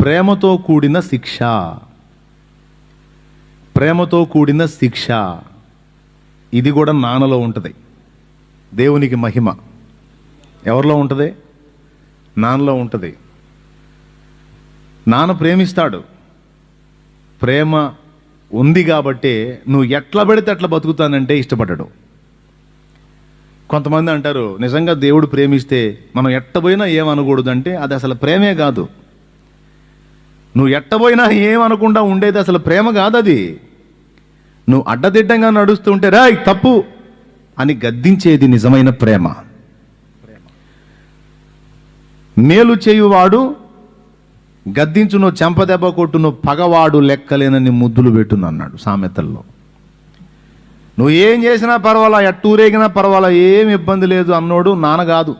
ప్రేమతో కూడిన శిక్ష. ప్రేమతో కూడిన శిక్ష. ఇది కూడా నాన్నలో ఉంటుంది. దేవునికి మహిమ. ఎవరిలో ఉంటుంది? నాన్నలో ఉంటుంది. నాన్న ప్రేమిస్తాడు. ప్రేమ ఉంది కాబట్టి నువ్వు ఎట్లా పెడితే అట్లా బతుకుతానంటే ఇష్టపడ్డాడు కొంతమంది అంటారు నిజంగా దేవుడు ప్రేమిస్తే మనం ఎట్టబోయినా ఏమనకూడదు అంటే అది అసలు ప్రేమే కాదు. నువ్వు ఎట్టబోయినా ఏమనకుండా ఉండేది అసలు ప్రేమ కాదది. నువ్వు అడ్డదిడ్డంగా నడుస్తుంటే రా తప్పు అని గద్దించేది నిజమైన ప్రేమ. మేలు చేయువాడు గద్దించును చెంపదెబ్బ కొట్టును పగవాడు లెక్కలేనని ముద్దులు పెట్టును అన్నాడు సామెతల్లో. నువ్వు ఏం చేసినా పర్వాలా ఎట్టూరేగినా పర్వాలా ఏం ఇబ్బంది లేదు అన్నోడు నాన్న కాదు.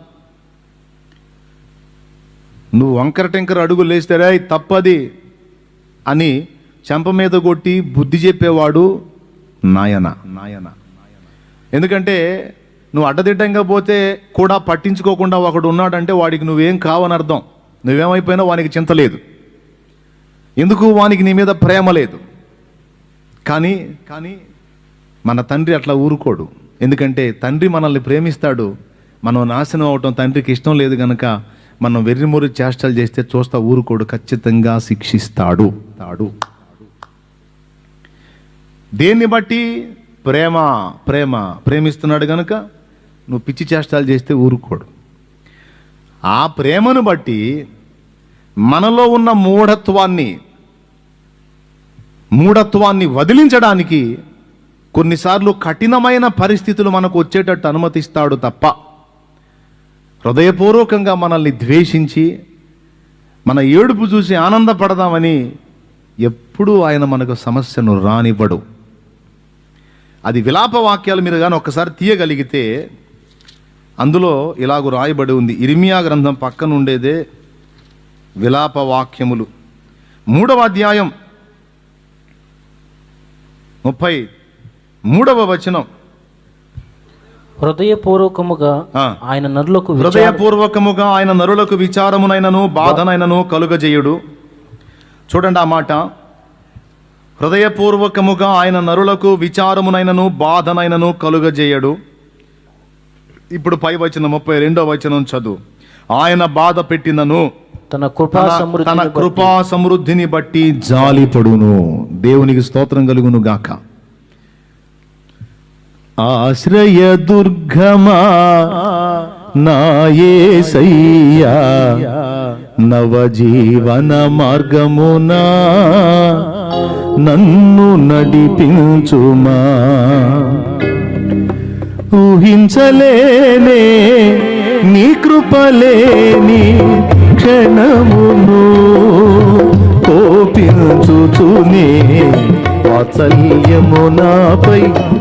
నువ్వు వంకర టెంకర అడుగు లేస్తే రే తప్పది అని చెంప మీద కొట్టి బుద్ధి చెప్పేవాడు నాయన. నాయన. ఎందుకంటే నువ్వు అడ్డదిడ్డంగా పోతే కూడా పట్టించుకోకుండా ఒకడు ఉన్నాడంటే వాడికి నువ్వేం కావని అర్థం. నువ్వేమైపోయినా వానికి చింత లేదు. ఎందుకు వానికి నీ మీద ప్రేమ లేదు? కానీ కానీ మన తండ్రి అట్లా ఊరుకోడు. ఎందుకంటే తండ్రి మనల్ని ప్రేమిస్తాడు. మనం నాశనం అవటం తండ్రికి ఇష్టం లేదు గనక మనం వెర్రిమూరి చేష్టలు చేస్తే చూస్తా ఊరుకోడు ఖచ్చితంగా శిక్షిస్తాడు. తాడు. దేన్ని బట్టి? ప్రేమ ప్రేమ. ప్రేమిస్తున్నాడు కనుక నువ్వు పిచ్చి చేష్టాలు చేస్తే ఊరుకోడు. ఆ ప్రేమను బట్టి మనలో ఉన్న మూఢత్వాన్ని మూఢత్వాన్ని వదిలించడానికి కొన్నిసార్లు కఠినమైన పరిస్థితులు మనకు వచ్చేటట్టు అనుమతిస్తాడు తప్ప హృదయపూర్వకంగా మనల్ని ద్వేషించి మన ఏడుపు చూసి ఆనందపడదామని ఎప్పుడూ ఆయన మనకు సమస్యను రానివ్వడు. అది విలాప వాక్యాలు మీరు కానీ ఒక్కసారి తీయగలిగితే అందులో ఇలాగ రాయబడి ఉంది. ఇరిమియా గ్రంథం పక్కన ఉండేదే విలాప వాక్యములు. మూడవ అధ్యాయం ముప్పై మూడవ వచనం. హృదయపూర్వకముగా. ఆయన నరులకు హృదయపూర్వకముగా ఆయన నరులకు విచారమునైనను బాధనైనను కలుగజేయుడు. చూడండి ఆ మాట. హృదయపూర్వకముగా ఆయన నరులకు విచారమునైనను బాధనైనను కలుగజేయడు. ఇప్పుడు పై వచనం ముప్పై రెండో వచనం చదువు. ఆయన బాధ పెట్టినను తన కృపా తన- కృపా సమృద్ధిని బట్టి జాలిపడును దేవునికి స్తోత్రం కలుగును గాక ఆశ్రయ దుర్గమా నాయసయ్యా నవజీవన మార్గమునా నన్ను నడిపించుమా. ఊహించలేనే నీ కృపలేని క్షణమును కోపించుచునే వాత్సల్యము నాపై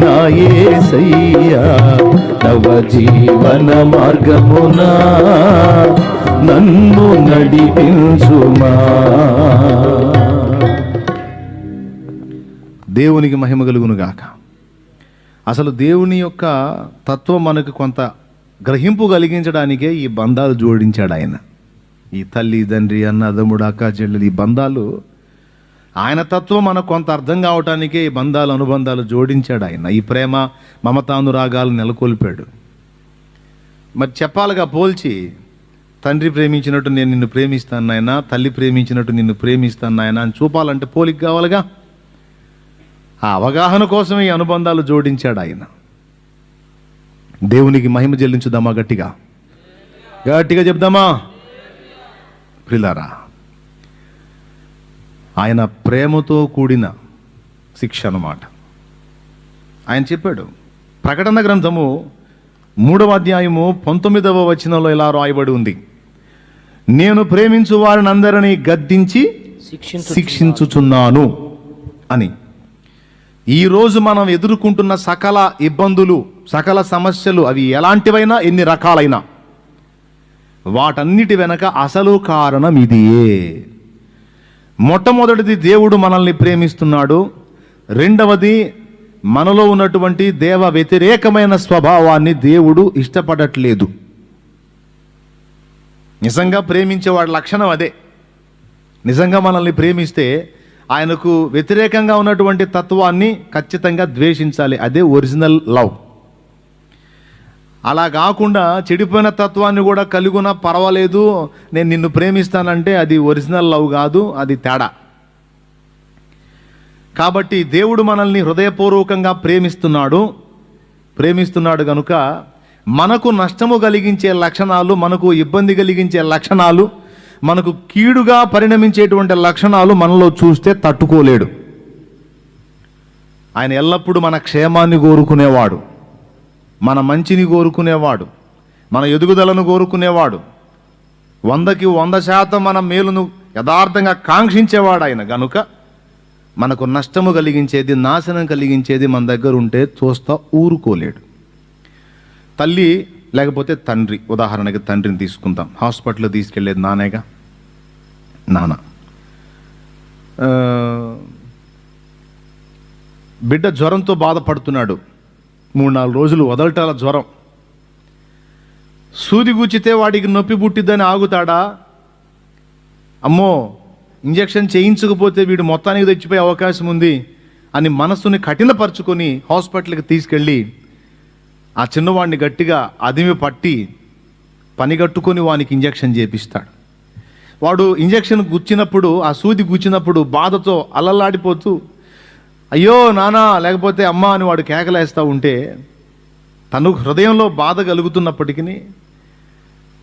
నాయసయ్యా నవ జీవన మార్గమునా నన్ను నడిపించుమా. దేవునికి మహిమ కలుగును గాక అసలు దేవుని యొక్క తత్వం మనకు కొంత గ్రహింపు కలిగించడానికే ఈ బంధాలు జోడించాడు ఆయన ఈ తల్లి తండ్రి అన్న అదముడు అక్క చెల్లెలు ఈ బంధాలు ఆయన తత్వం మనకు కొంత అర్థం కావటానికే ఈ బంధాలు అనుబంధాలు జోడించాడు ఆయన. ఈ ప్రేమ మమతానురాగాలు నెలకొల్పాడు. మరి చెప్పాలిగా పోల్చి తండ్రి ప్రేమించినట్టు నేను నిన్ను ప్రేమిస్తాను నాయన తల్లి ప్రేమించినట్టు నిన్ను ప్రేమిస్తాను నాయన అని చూపాలంటే పోలిక కావాలిగా? ఆ అవగాహన కోసం ఈ అనుబంధాలు జోడించాడు ఆయన. దేవునికి మహిమ చెల్లించుదామా గట్టిగా? గట్టిగా చెప్దామా? ప్రిలారా ఆయన ప్రేమతో కూడిన శిక్ష అన్నమాట. ఆయన చెప్పాడు ప్రకటన గ్రంథము మూడవ అధ్యాయము పంతొమ్మిదవ వచనంలో ఇలా రాయబడి ఉంది. నేను ప్రేమించు వారిని అందరినీ గద్దించి శిక్షించు శిక్షించుచున్నాను అని. ఈరోజు మనం ఎదుర్కొంటున్న సకల ఇబ్బందులు సకల సమస్యలు అవి ఎలాంటివైనా ఎన్ని రకాలైనా. వాటన్నిటి వెనక అసలు కారణం ఇదియే. మొట్టమొదటిది దేవుడు మనల్ని ప్రేమిస్తున్నాడు. రెండవది మనలో ఉన్నటువంటి దేవ వ్యతిరేకమైన స్వభావాన్ని దేవుడు ఇష్టపడట్లేదు. నిజంగా ప్రేమించేవాడి లక్షణం అదే. నిజంగా మనల్ని ప్రేమిస్తే ఆయనకు వ్యతిరేకంగా ఉన్నటువంటి తత్వాన్ని ఖచ్చితంగా ద్వేషించాలి. అదే ఒరిజినల్ లవ్. అలా కాకుండా చెడిపోయిన తత్వాన్ని కూడా కలిగున పర్వాలేదు. నేను నిన్ను ప్రేమిస్తానంటే అది ఒరిజినల్ లవ్ కాదు అది తేడా. కాబట్టి దేవుడు మనల్ని హృదయపూర్వకంగా ప్రేమిస్తున్నాడు. ప్రేమిస్తున్నాడు కనుక మనకు నష్టము కలిగించే లక్షణాలు మనకు ఇబ్బంది కలిగించే లక్షణాలు మనకు కీడుగా పరిణమించేటువంటి లక్షణాలు మనలో చూస్తే తట్టుకోలేడు. ఆయన ఎల్లప్పుడూ మన క్షేమాన్ని కోరుకునేవాడు. మన మంచిని కోరుకునేవాడు మన ఎదుగుదలను కోరుకునేవాడు. వందకి వంద శాతం మన మేలును యథార్థంగా కాంక్షించేవాడు ఆయన గనుక మనకు నష్టము కలిగించేది నాశనం కలిగించేది మన దగ్గర ఉంటే చూస్తా ఊరుకోలేడు. తల్లి లేకపోతే తండ్రి ఉదాహరణకి తండ్రిని తీసుకుందాం. హాస్పిటల్లో తీసుకెళ్ళేది నానేగా? నాన్న. బిడ్డ జ్వరంతో బాధపడుతున్నాడు. మూడు నాలుగు రోజులు వదలటాల జ్వరం. సూది గుచ్చితే వాడికి నొప్పి పుట్టిద్దని ఆగుతాడా? అమ్మో ఇంజెక్షన్ చేయించకపోతే వీడు మొత్తానికి తెచ్చిపోయే అవకాశం ఉంది అని మనస్సుని కఠినపరుచుకొని హాస్పిటల్కి తీసుకెళ్ళి ఆ చిన్నవాడిని గట్టిగా అదిమి పట్టి పనిగట్టుకొని వానికి ఇంజెక్షన్ చేపిస్తాడు. వాడు ఇంజెక్షన్ గుచ్చినప్పుడు ఆ సూది గుచ్చినప్పుడు బాధతో అలల్లాడిపోతూ అయ్యో నానా లేకపోతే అమ్మ అని వాడు కేకలేస్తూ ఉంటే తను హృదయంలో బాధ కలుగుతున్నప్పటికీ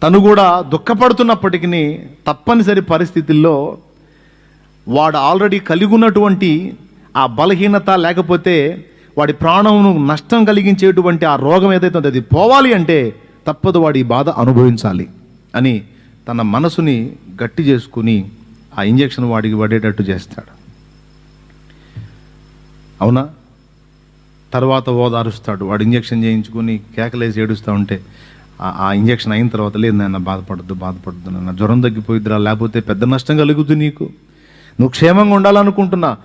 తను కూడా దుఃఖపడుతున్నప్పటికీ తప్పనిసరి పరిస్థితుల్లో వాడు ఆల్రెడీ కలిగి ఉన్నటువంటి ఆ బలహీనత లేకపోతే వాడి ప్రాణమును నష్టం కలిగించేటువంటి ఆ రోగం ఏదైతే ఉందో అది పోవాలి అంటే తప్పదు వాడి బాధ అనుభవించాలి అని తన మనసుని గట్టి చేసుకుని ఆ ఇంజెక్షన్ వాడికి పడేటట్టు చేస్తాడు. అవునా? తర్వాత ఓదారుస్తాడు వాడు ఇంజక్షన్ చేయించుకుని కేకలేసి ఏడుస్తూ ఉంటే ఆ- ఇంజక్షన్ అయిన తర్వాత లేదు బాధపడద్దు బాధపడద్దు నాన్న జ్వరం తగ్గిపోయిద్దిరా లేకపోతే పెద్ద నష్టం కలుగుతుంది నీకు. నువ్వు క్షేమంగా ఉండాలనుకుంటున్నా.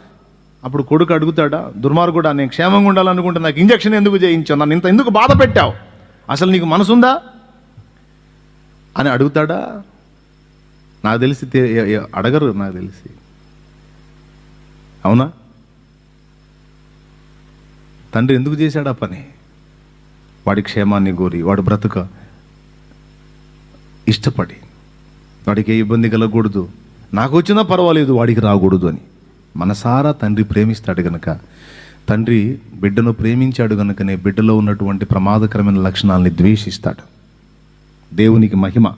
అప్పుడు కొడుకు అడుగుతాడా దుర్మార్గుడా నేను క్షేమంగా ఉండాలనుకుంటున్నా నాకు ఇంజక్షన్ ఎందుకు చేయించావు? నన్ను ఇంత ఎందుకు బాధ పెట్టావు? అసలు నీకు మనసుందా? అని అడుగుతాడా? నాకు తెలిసి అడగరు నాకు తెలిసి. అవునా? తండ్రి ఎందుకు చేశాడు ఆ పని? వాడి క్షేమాన్ని కోరి వాడు బ్రతుక. ఇష్టపడి. వాడికి ఏ ఇబ్బంది కలగకూడదు. నాకు వచ్చినా పర్వాలేదు వాడికి రాకూడదు అని. మనసారా తండ్రి ప్రేమిస్తాడు గనక. తండ్రి బిడ్డను ప్రేమించాడు గనుకనే బిడ్డలో ఉన్నటువంటి ప్రమాదకరమైన లక్షణాలని ద్వేషిస్తాడు. దేవునికి మహిమ.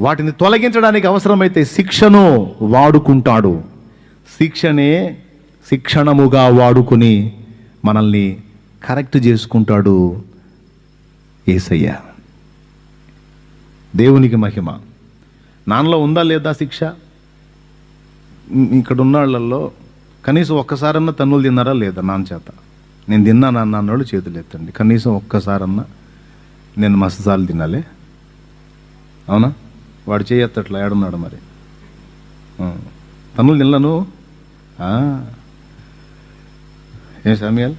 వాటిని తొలగించడానికి అవసరమైతే శిక్షను వాడుకుంటాడు. శిక్షనే శిక్షణముగా వాడుకుని మనల్ని కరెక్ట్ చేసుకుంటాడు ఏసయ్య. దేవునికి మహిమ. నాన్నలో ఉందా లేదా శిక్ష? ఇక్కడ ఉన్న వాళ్ళల్లో కనీసం ఒక్కసారన్నా తన్నులు తిన్నారా లేదా నాన్న చేత? నేను తిన్నా నాన్న అన్నోళ్ళు చేతులు ఎత్తండి. కనీసం ఒక్కసారన్నా నేను మస్తసార్లు తినాలే. అవునా? వాడు చేయత్తట్లా ఏడున్నాడు మరి. తన్నులు తినలను. ఏం సమయాలు?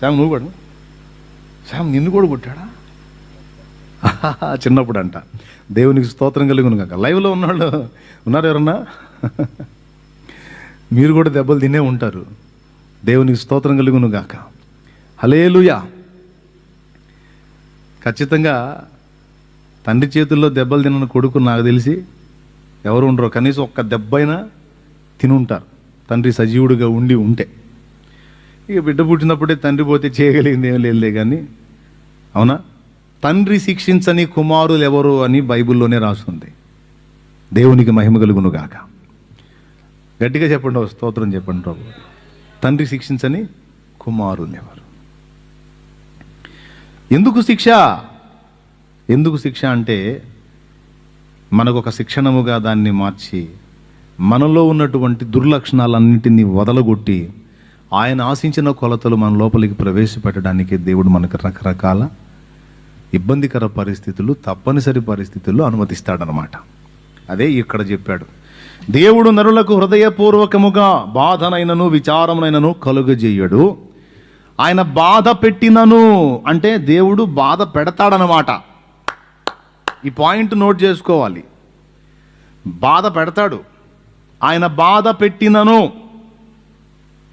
శామ్ నువ్వు కూడా? శామ్ నిన్ను కూడా కొట్టాడా? చిన్నప్పుడు అంట దేవునికి స్తోత్రం కలుగును కాక. లైవ్లో ఉన్నాడు ఉన్నారు ఎవరన్నా? మీరు కూడా దెబ్బలు తినే ఉంటారు. దేవునికి స్తోత్రం కలుగును గాక. హలేలుయా ఖచ్చితంగా తండ్రి చేతుల్లో దెబ్బలు తినని కొడుకు నాకు తెలిసి ఎవరు ఉండరు కనీసం ఒక్క దెబ్బైనా తినుంటారు. తండ్రి సజీవుడిగా ఉండి ఉంటే. ఇక బిడ్డ పుట్టినప్పుడే తండ్రి పోతే చేయగలిగింది ఏం లేదులే కానీ అవునా? తండ్రి శిక్షించని కుమారులు ఎవరు అని బైబిల్లోనే రాస్తుంది దేవునికి మహిమ కలుగును గాక గట్టిగా చెప్పండి స్తోత్రం చెప్పండి ప్రభు తండ్రి శిక్షించని కుమారులు ఎవరు ఎందుకు శిక్ష? ఎందుకు శిక్ష అంటే మనకు ఒక శిక్షణముగా దాన్ని మార్చి మనలో ఉన్నటువంటి దుర్లక్షణాలన్నింటినీ వదలగొట్టి ఆయన ఆశించిన కొలతలు మన లోపలికి ప్రవేశపెట్టడానికి దేవుడు మనకు రకరకాల ఇబ్బందికర పరిస్థితులు తప్పనిసరి పరిస్థితుల్లో అనుమతిస్తాడనమాట అదే ఇక్కడ చెప్పాడు. దేవుడు నరులకు హృదయపూర్వకముగా బాధనైనను విచారమునైనను కలుగజేయడు. ఆయన బాధ పెట్టినను అంటే దేవుడు బాధ పెడతాడనమాట ఈ పాయింట్ నోట్ చేసుకోవాలి. బాధ పెడతాడు. ఆయన బాధ పెట్టినను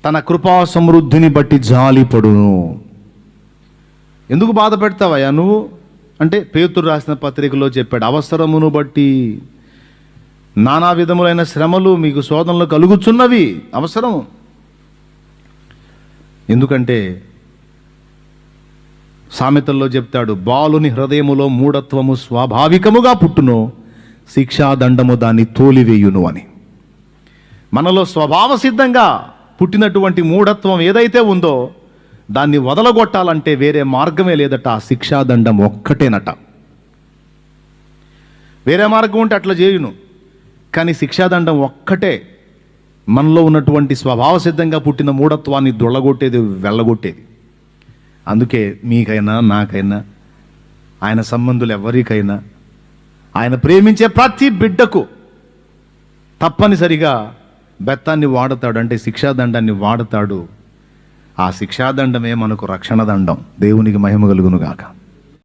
తన కృపా సమృద్ధిని బట్టి జాలిపడును ఎందుకు బాధ పెడతావయ్యా నువ్వు? అంటే పేతురు రాసిన పత్రికలో చెప్పాడు అవసరమును బట్టి నానా విధములైన శ్రమలు మీకు శోధనలు కలుగుచున్నవి అవసరం ఎందుకంటే సామెతల్లో చెప్తాడు బాలుని హృదయములో మూఢత్వము స్వాభావికముగా పుట్టును శిక్షాదండము దాన్ని తోలివేయును అని. మనలో స్వభావ సిద్ధంగా పుట్టినటువంటి మూఢత్వం ఏదైతే ఉందో దాన్ని వదలగొట్టాలంటే వేరే మార్గమే లేదట. ఆ శిక్షాదండం ఒక్కటేనట. వేరే మార్గం ఉంటే అట్లా చేయును. కానీ శిక్షాదండం ఒక్కటే మనలో ఉన్నటువంటి స్వభావ సిద్ధంగా పుట్టిన మూఢత్వాన్ని దొళ్ళగొట్టేది వెళ్ళగొట్టేది. అందుకే మీకైనా నాకైనా ఆయన సంబంధులు ఎవరికైనా ఆయన ప్రేమించే ప్రతి బిడ్డకు తప్పనిసరిగా బెత్తాన్ని వాడతాడు అంటే శిక్షాదండాన్ని వాడతాడు. ఆ శిక్షాదండమే మనకు రక్షణ దండం. దేవునికి మహిమ కలుగునుగాక.